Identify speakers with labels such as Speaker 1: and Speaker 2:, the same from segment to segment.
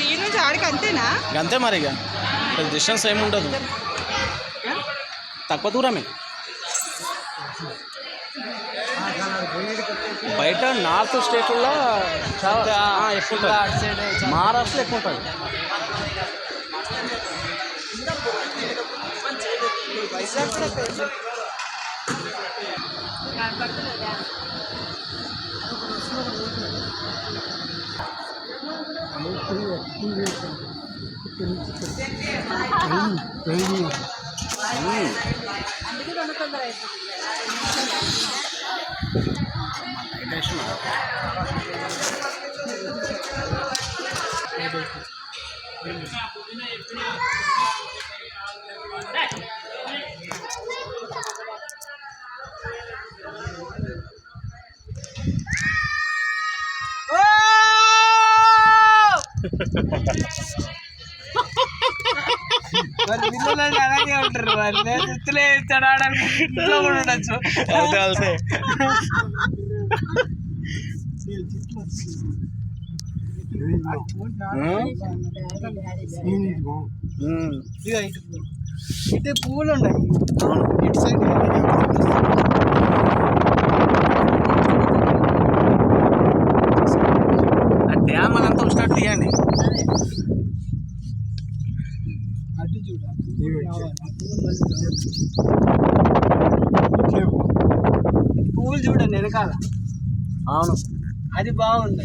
Speaker 1: ఈ
Speaker 2: ఆడికి అంతేనా? అంతే మరి ఇక. డిస్టెన్స్ ఏమి ఉండదు. తక్కువ దూరమే. బయట నార్త్ స్టేట్లో చాలా. ఎక్కువ ఉంటుంది. మహారాష్ట్రలో ఎక్కువ ఉంటుంది. వైజాగ్ కూడా మ్మ్.
Speaker 3: మరి అలాగే ఉంటారు మరి నేను ఎత్తులే ఇస్తాడు ఇంట్లో కూడా ఉండొచ్చు
Speaker 2: అంతే అంతే మ్మ్. మ్మ్.
Speaker 3: ఇక ఇటు పో. ఇటు పువ్వులు ఉన్నాయి.
Speaker 2: అవును
Speaker 3: ఇటు సైడ్
Speaker 2: ఆ డ్యామ్ అదంతా వచ్చినట్టు తీయండి.
Speaker 3: అటు చూడాలి పువ్వులు చూడండి వెనకాల.
Speaker 2: అవును.
Speaker 3: అది బాగుంది.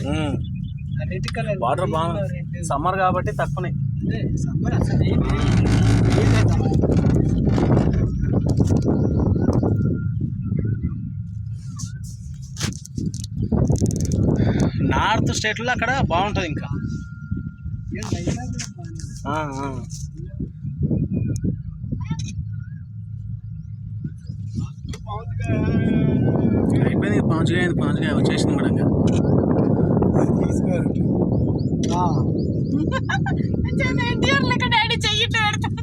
Speaker 3: రెడ్ కలర్
Speaker 2: వాటర్ బాగుంది సమ్మర్ కాబట్టి తక్కువనే. నార్త్ స్టేట్లో అక్కడ బాగుంటుంది ఇంకా. అయిపోయింది పాంచుగా అయింది పాంచుగా వచ్చేసింది కూడా ఇంకా.
Speaker 3: ఆ.
Speaker 1: ఎన్టీఆర్ లెక్క డాడీ చెయ్యిట్టు పెడతాడు.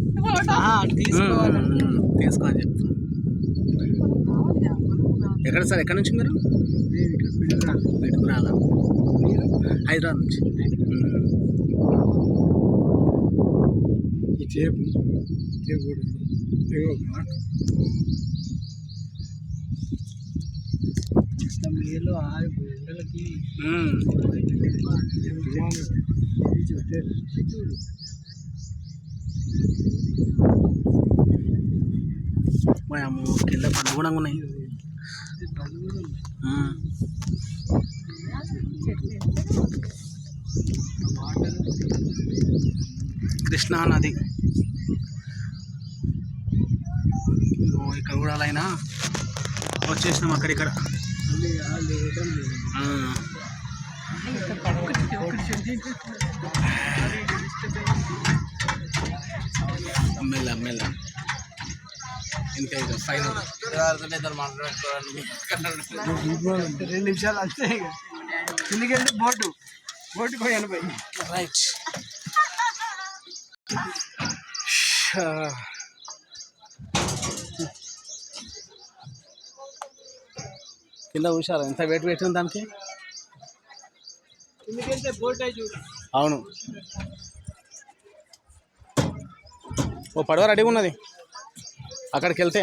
Speaker 3: ఆ, అటు తీసుకోవాలి.
Speaker 2: మ్మ్, మ్మ్, తీసుకో అని చెప్తున్నా ఎక్కడ సార్ ఎక్కడ నుంచి మీరు? పెట్టుకురాలా.
Speaker 3: మీరు?
Speaker 2: హైదరాబాద్ నుంచి.
Speaker 3: ఈ చేపు చేపు కూడా ఉంది. ఇదిగో ఆరు ఎండలకి చూస్తే
Speaker 2: కింద పండు కూడా ఉన్నాయి. కృష్ణా నది. ఇక్కడ కూడా అలా అయినా వచ్చేసినాం అక్కడిక్కడ. మెల్ల మెల్ల ఇంకా ఇక ఫైనల్.
Speaker 3: రెండు నిమిషాలు అంతే కిందికెళ్ళి బోటు. బోటుకు పోయి ఎనభై.
Speaker 2: రైట్ కింద చూసారా ఎంత వెయిట్ ఉంది దానికి? అవును. ఓ పడవ రెడీగా ఉన్నది. అక్కడికి వెళ్తే